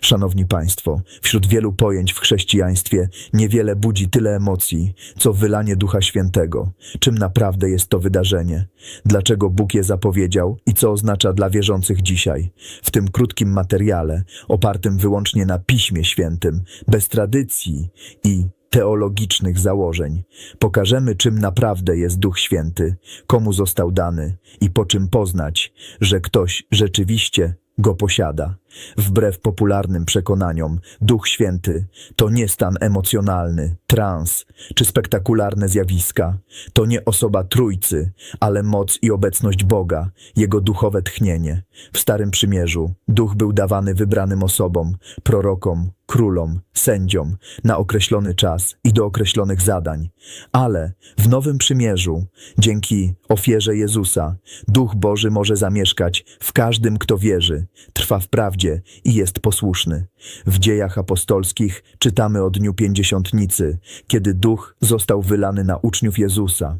Szanowni Państwo, wśród wielu pojęć w chrześcijaństwie niewiele budzi tyle emocji, co wylanie Ducha Świętego. Czym naprawdę jest to wydarzenie? Dlaczego Bóg je zapowiedział i co oznacza dla wierzących dzisiaj? W tym krótkim materiale, opartym wyłącznie na Piśmie Świętym, bez tradycji i teologicznych założeń, pokażemy, czym naprawdę jest Duch Święty, komu został dany i po czym poznać, że ktoś rzeczywiście go posiada. Wbrew popularnym przekonaniom, Duch Święty to nie stan emocjonalny, trans czy spektakularne zjawiska. To nie osoba Trójcy, ale moc i obecność Boga, Jego duchowe tchnienie. W Starym Przymierzu Duch był dawany wybranym osobom, prorokom, królom, sędziom, na określony czas i do określonych zadań. Ale w Nowym Przymierzu, dzięki ofierze Jezusa, Duch Boży może zamieszkać w każdym, kto wierzy, trwa w prawdzie i jest posłuszny. W dziejach apostolskich czytamy o dniu pięćdziesiątnicy, kiedy Duch został wylany na uczniów Jezusa.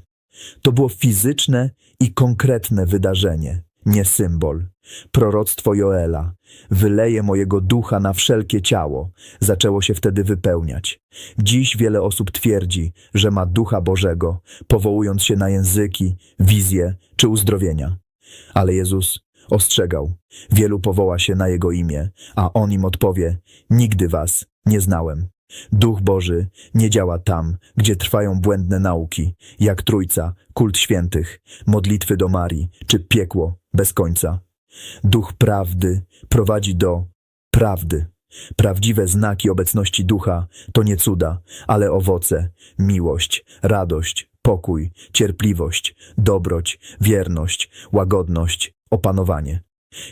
To było fizyczne i konkretne wydarzenie, nie symbol. Proroctwo Joela, wyleję mojego ducha na wszelkie ciało, zaczęło się wtedy wypełniać. Dziś wiele osób twierdzi, że ma ducha Bożego, powołując się na języki, wizje czy uzdrowienia. Ale Jezus ostrzegał, wielu powoła się na Jego imię, a On im odpowie, nigdy was nie znałem. Duch Boży nie działa tam, gdzie trwają błędne nauki, jak Trójca, kult świętych, modlitwy do Marii czy piekło bez końca. Duch prawdy prowadzi do prawdy. Prawdziwe znaki obecności ducha to nie cuda, ale owoce, miłość, radość, pokój, cierpliwość, dobroć, wierność, łagodność, opanowanie.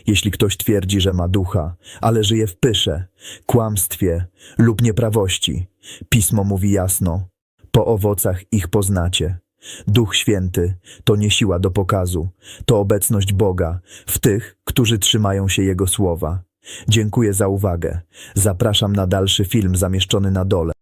Jeśli ktoś twierdzi, że ma ducha, ale żyje w pysze, kłamstwie lub nieprawości, pismo mówi jasno: po owocach ich poznacie. Duch Święty to nie siła do pokazu, to obecność Boga w tych, którzy trzymają się Jego słowa. Dziękuję za uwagę. Zapraszam na dalszy film zamieszczony na dole.